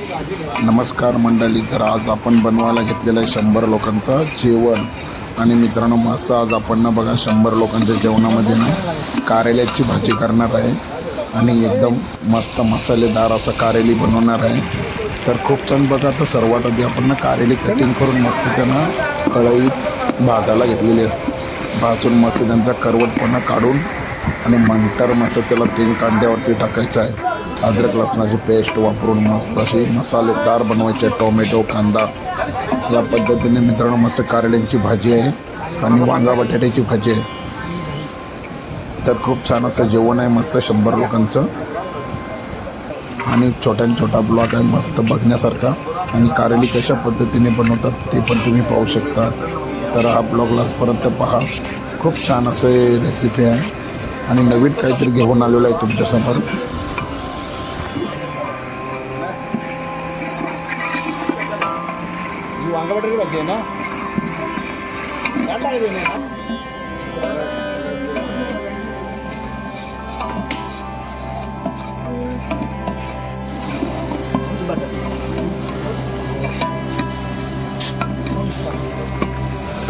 नमस्कार मंडळी तर आज आपण बनवायला घेतलेलं आहे शंभर लोकांचं जेवण. आणि मित्रांनो मस्त आज आपण ना बघा शंभर लोकांच्या जेवणामध्ये ना कारेल्याची भाजी करणार आहे. आणि एकदम मस्त मसालेदार असं कारेली बनवणार आहे. तर खूप छान बघा तर सर्वात आधी आपण ना कारेली कटिंग करून मस्त त्यांना कढईत भाजायला घेतलेली आहेत भाजून मस्त त्यांचा करवटपणा काढून आणि नंतर मस्त त्याला तीन कांद्यावरती टाकायचं आहे. अद्रक लसणाची पेस्ट वापरून मस्त अशी मसालेदार बनवायची आहे टोमॅटो कांदा. या पद्धतीने मित्रांनो मस्त कारल्यांची भाजी आहे आणि वांगा बटाट्याची भाजी आहे. तर खूप छान असं जेवण आहे मस्त शंभर लोकांचं. आणि छोट्या छोटा ब्लॉग आहे मस्त बघण्यासारखा. आणि कारेली कशा पद्धतीने बनवतात ते पण तुम्ही पाहू शकता. तर हा ब्लॉग लास्टपर्यंत पहा. खूप छान असे रेसिपी आहे. आणि नवीन काहीतरी घेऊन आलेलं आहे तुमच्यासमोर. ಅವಾಗ ಬಡ್ರಿ ಬಗ್ಗೆ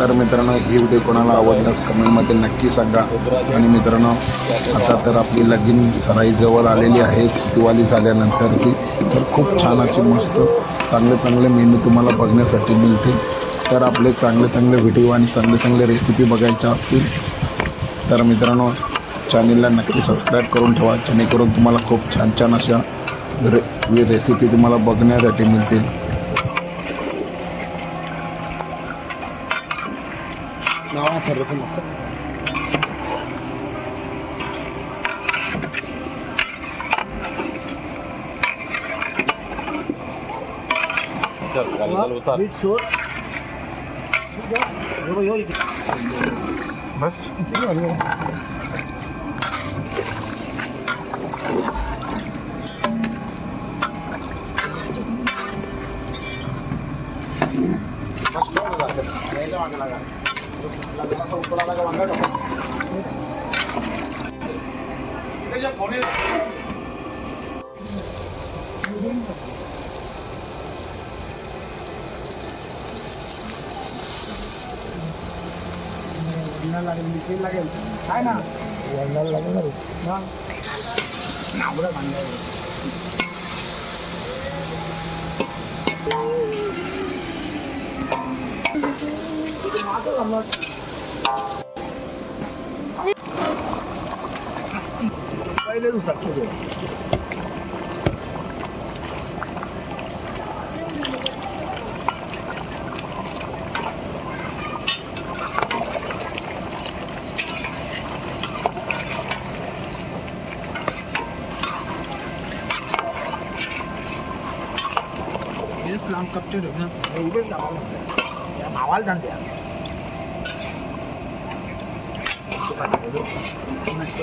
तर मित्रांनो ही व्हिडिओ कोणाला आवडल्यास कमेंटमध्ये नक्की सांगा. आणि मित्रांनो आता तर आपली लगीन सराईजवळ आलेली आहे दिवाळी झाल्यानंतरची. तर खूप छान अशी मस्त चांगले चांगले मेनू तुम्हाला बघण्यासाठी मिळतील. तर आपले चांगले चांगले व्हिडिओ आणि चांगले चांगले रेसिपी बघायच्या असतील तर मित्रांनो चॅनेलला नक्की सबस्क्राईब करून ठेवा. जेणेकरून तुम्हाला खूप छान छान अशा रे रेसिपी तुम्हाला बघण्यासाठी मिळतील. No, pero eso no sé. بس इकडे. बस किती झाली हो? वरणाला लागेल मिठी लागेल काय ना वरणाला लागेल ना আমার làm cặp chơi được nha. Đủ biết là bảo bảo đánh được. とかってこと？そんな人。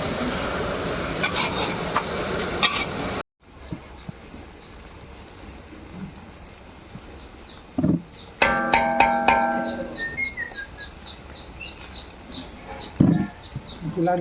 ఇలా